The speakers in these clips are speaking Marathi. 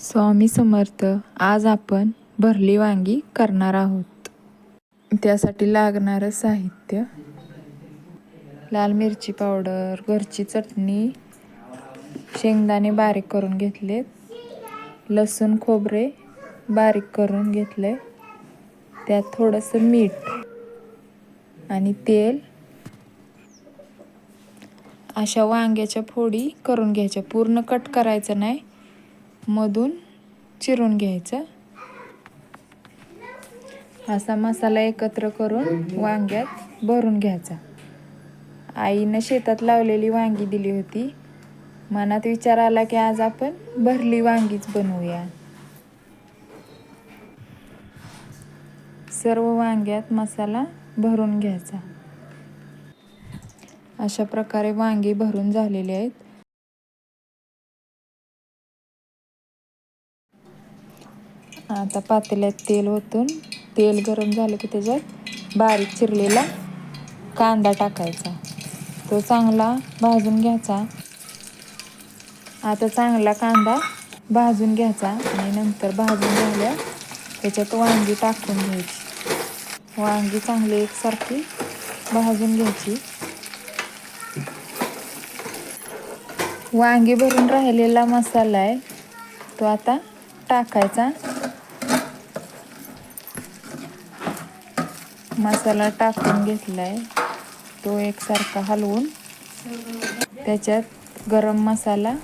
स्वामी समर्थ आज आपण भरली वांगी करणार आहोत. त्यासाठी लागणारं साहित्य लाल मिरची पावडर घरची चटणी शेंगदाणे बारीक करून घेतलेत लसूण खोबरे बारीक करून घेतले त्यात थोडंसं मीठ आणि तेल अशा वांग्याच्या फोडी करून घ्यायच्या. पूर्ण कट करायचं नाही मधून चिरून घ्यायचं. असा मसाला एकत्र करून वांग्यात भरून घ्यायचा. आईनं शेतात लावलेली वांगी दिली होती. मनात विचार आला की आज आपण भरली वांगीच बनवूया. सर्व वांग्यात मसाला भरून घ्यायचा. अशा प्रकारे वांगी भरून झालेली आहेत. आता पातेल्यात तेल ओतून तेल गरम झालं की त्याच्यात बारीक चिरलेला कांदा टाकायचा. तो चांगला भाजून घ्यायचा. आता चांगला कांदा भाजून घ्यायचा आणि नंतर भाजून झाल्या त्याच्यात वांगी टाकून घ्यायची. वांगी चांगली एकसारखी भाजून घ्यायची. वांगी भरून राहिलेला मसाला आहे तो आता टाकायचा. मसाला टाकून घेतला आहे तो एकसारखा हलवून त्याच्यात गरम मसाला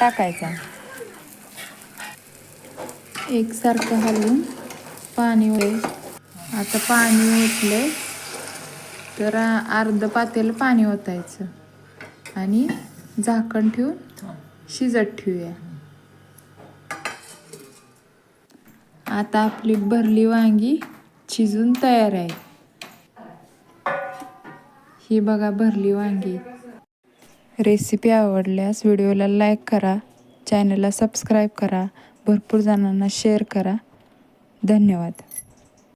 टाकायचा. एकसारखं हलवून पाणी होईल आता पाणी ओतले तर अर्ध पातेलं पाणी ओतायचं आणि झाकण ठेवून शिजत ठेवूया. आता आपली भरली वांगी शिजून तयार आहे. ही बघा भरली वांगी. रेसिपी आवडल्यास व्हिडिओला लाईक करा चॅनलला सबस्क्राईब करा भरपूर जणांना शेअर करा. धन्यवाद.